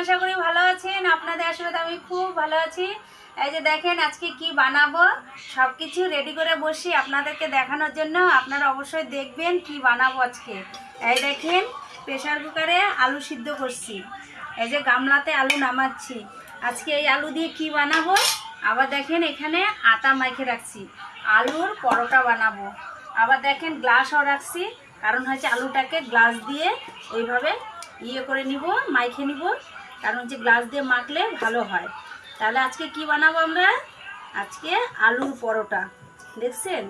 আশা করি ভালো আছেন। আপনাদের আসলে আমি খুব ভালো আছি। এই যে দেখেন আজকে কি বানাবো সব কিছু রেডি করে বসি আপনাদেরকে দেখানোর জন্য। আপনারা অবশ্যই দেখবেন কি বানাবো আজকে। এই দেখেন প্রেশার কুকারে আলু সিদ্ধ করছি। এই যে গামলাতে আলু নামাচ্ছি। আজকে এই আলু দিয়ে কি বানাবো? আবার দেখেন এখানে আটা মাইখে রাখছি। আলুর পরোটা বানাবো। আবার দেখেন গ্লাসও রাখছি। কারণ হচ্ছে আলুটাকে গ্লাস দিয়ে ওইভাবে ইয়ে করে নিব মাইখে নিব। কারণ হচ্ছে গ্লাস দিয়ে মাখলে ভালো হয়। তাহলে আজকে কি বানাবো আমরা? আজকে আলুর পরোটা। দেখছেন?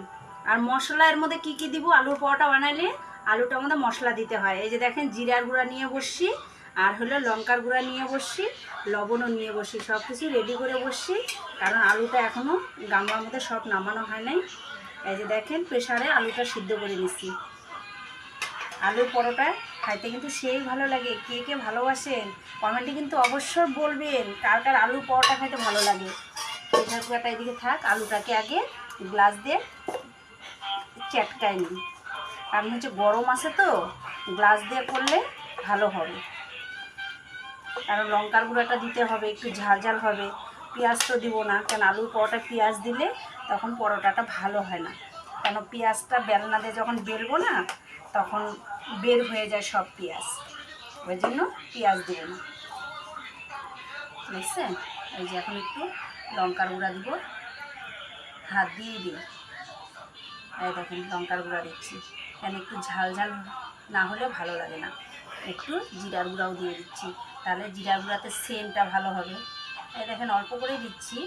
আর মশলা, এর মধ্যে কি কি দিব? আলুর পরোটা বানাইলে আলুটার মধ্যে মশলা দিতে হয়। এই যে দেখেন, জিরার গুঁড়া নিয়ে বসছি, আর হলো লঙ্কার গুঁড়া নিয়ে বসছি, লবণও নিয়ে বসছি সব কিছু রেডি করে বসছি। কারণ আলুটা এখনও গামলার মধ্যে সব নামানো হয় নাই। এই যে দেখেন প্রেশারে আলুটা সিদ্ধ করে নিচ্ছি। আলুর পরোটা খাইতে কিন্তু সেই ভালো লাগে। কে কে ভালোবাসেন? কমেন্টে কিন্তু অবশ্যই বলবেন, কার কার আলুর পরোটা খাইতে ভালো লাগে। প্রেশার কুকারটা এদিকে থাক, আলুটাকে আগে গ্লাস দিয়ে চ্যাটকাই নিই। কারণ হচ্ছে গরম আছে তো, গ্লাস দিয়ে করলে ভালো হবে। কারণ লঙ্কার গুঁড়োটা দিতে হবে, একটু ঝাল ঝাল হবে। পেঁয়াজ তো দিব না কেন আলুর পরোটা পেঁয়াজ দিলে তখন পরোটাটা ভালো হয় না। কেন পেঁয়াজটা বেলনা দিয়ে যখন বেলবো না, তখন বের হয়ে যায় সব পেঁয়াজ। ওই জন্য পেঁয়াজ দেবো না। বুঝছেন এই যে এখন একটু লঙ্কার গুঁড়া দিব। হাত দিয়েই দিই। এই দেখেন লঙ্কার গুঁড়া দিচ্ছি। কেন একটু ঝাল ঝাল না হলে ভালো লাগে না। একটু জিরার গুঁড়াও দিয়ে দিচ্ছি। তাহলে জিরার গুঁড়াতে সেন্টটা ভালো হবে। এই দেখেন অল্প করে দিচ্ছি।